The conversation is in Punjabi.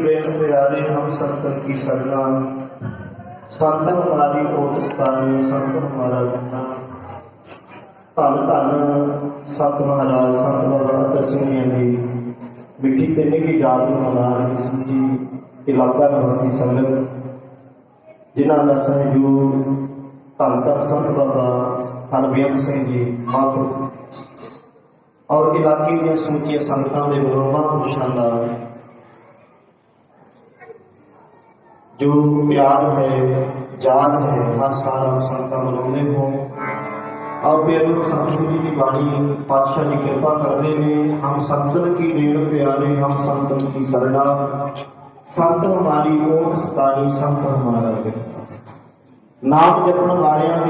ਬੜਾ ਜੀਵਨ ਦੇ की रेण प्यारे हम संतन की सरना संत हमारी ओट सतानी संत हमारा रखना ਧੰਨ ਧੰਨ ਸੰਤ ਮਹਾਰਾਜ ਸੰਤ ਬਾਬਾ ਅਤਰ ਸਿੰਘ ਜੀ ਦੀ ਮਿੱਟੀ ਤੇ ਨਿੱਕੀ ਯਾਦ ਨੂੰ ਮਨਾ ਰਹੀ ਸਮਝੀ ਇਲਾਕਾ ਨਿਵਾਸੀ ਸੰਗਤ ਜਿਨ੍ਹਾਂ ਦਾ ਸਹਿਯੋਗ ਧੰਨ ਧੰਨ ਸੰਤ ਬਾਬਾ ਹਰਬੀਰ ਸਿੰਘ ਜੀ ਮਾਤੂ ਔਰ ਇਲਾਕੇ ਦੀਆਂ ਸਮੁੱਚੀਆਂ ਸੰਗਤਾਂ ਦੇ ਵੱਲੋਂ ਮਹਾਂਪੁਰਸ਼ਾਂ ਦਾ ਜੋ ਪਿਆਰ ਹੈ, ਯਾਦ ਹੈ, ਹਰ ਸਾਲ ਆਪ ਸੰਗਤਾਂ ਮਨਾਉਂਦੇ ਹੋ। ਆਪ ਪਿਆਰੇ ਸਤਿਗੁਰੂ ਜੀ ਦੀ ਬਾਣੀ, ਪਾਤਸ਼ਾਹ ਦੀ ਕਿਰਪਾ ਕਰਦੇ ਨੇ। ਹਮ ਸੰਤਨ ਕੀ ਰੇਣ ਪਿਆਰੇ, ਹਮ ਸੰਤਨ ਕੀ ਸਰਣਾ। ਸੰਤ ਹਮਾਰੀ ਓਟ ਸਤਾਣੀ, ਸੰਤ ਹਮਾਰਾ ਨਾਮ ਜਪਣ ਵਾਲਿਆਂ ਦੀ